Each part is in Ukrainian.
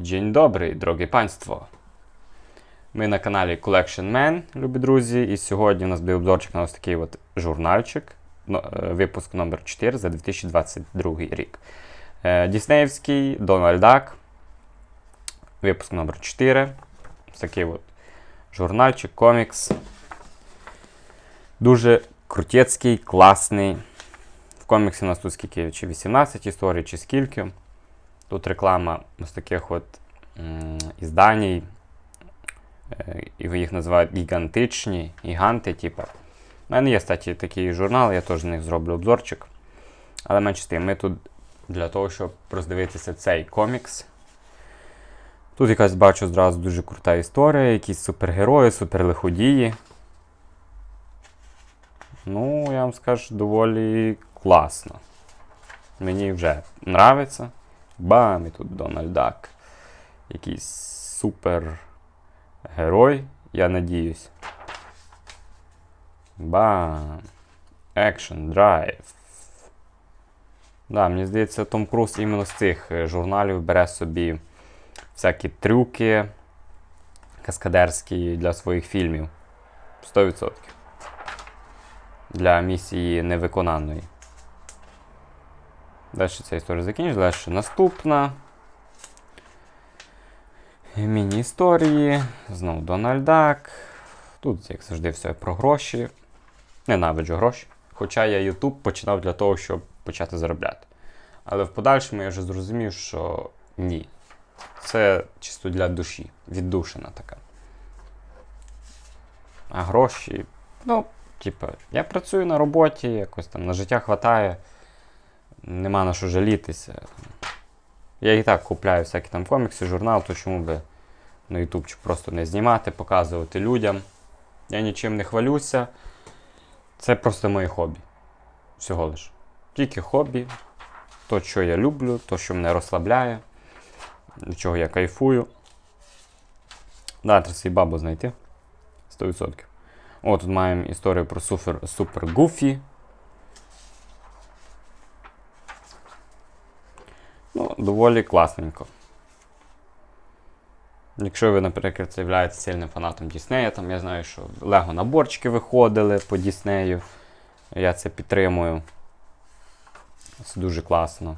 Dzień dobry, дорогі панство. Ми на каналі Collection Man, любі друзі, і сьогодні у нас буде обзорчик на ось такий от журнальчик, е, випуск номер 4 за 2022 рік. Е, Діснеївський Дональд Дак, випуск номер 4. Ось такий от журнальчик, комікс. Дуже крутецький, класний. В коміксі у нас тут скільки, чи 18 історій, чи скільки. Тут реклама ось таких от ізданій. Е, І їх називають гігантичні, гіганти, типу. У мене є, кстати, такий журнал, я теж на них зроблю обзорчик. Але менше тим, ми тут для того, щоб роздивитися цей комікс. Тут якась бачу зразу дуже крута історія, якісь супергерої, суперлиходії. Ну, я вам скажу, доволі класно. Мені вже нравиться. Бам, і тут Дональд Дак. Якийсь супер герой, я надіюсь. Бам. Екшн, драйв. Да, мені здається, Том Круз іменно з цих е, журналів бере собі всякі трюки каскадерські для своїх фільмів. 100%. Для місії невиконаної. Далі ця історія закінчилась. Далі наступна. Міні-історії. Знову Дональд Дак. Тут, як завжди, все про гроші. Ненавиджу гроші. Хоча я YouTube починав для того, щоб почати заробляти. Але в подальшому я вже зрозумів, що ні. Це чисто для душі. Віддушина така. А гроші. Ну, типа, я працюю на роботі, якось там на життя хватає. Нема на що жалітися. Я і так купляю всякі там комікси, журнал, то чому би на YouTube просто не знімати, показувати людям. Я нічим не хвалюся. Це просто моє хобі. Всього лиш. Тільки хобі. То, що я люблю, то, що мене розслабляє, від чого я кайфую. Да, треба свій бабу знайти. 100%. О, тут маємо історію про супер, супер Гуфі. Ну, доволі класненько. Якщо ви, наприклад, являєтеся сильним фанатом Діснея, там я знаю, що Лего наборчики виходили по Діснею. Я це підтримую. Це дуже класно.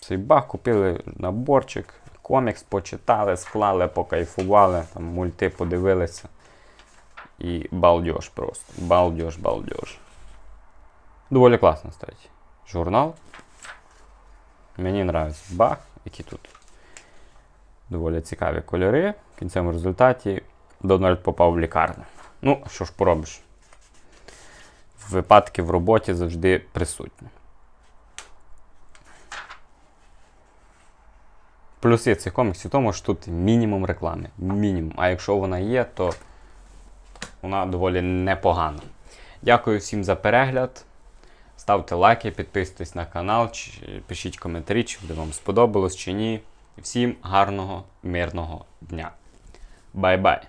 Цей баг купили наборчик, комікс почитали, склали, покайфували, там мульти подивилися. І балдеж просто. Балдеж, балдеж. Доволі класно, кстати. Журнал. Мені подобається баг, які тут доволі цікаві кольори. В кінцевому результаті Дональд попав в лікарню. Ну, що ж поробиш? Випадки в роботі завжди присутні. Плюси цих коміксів тому, що тут мінімум реклами. Мінімум. А якщо вона є, то вона доволі непогана. Дякую всім за перегляд. Ставте лайки, підписуйтесь на канал, пишіть коментарі, чи буде вам сподобалось чи ні. Всім гарного, мирного дня. Бай-бай!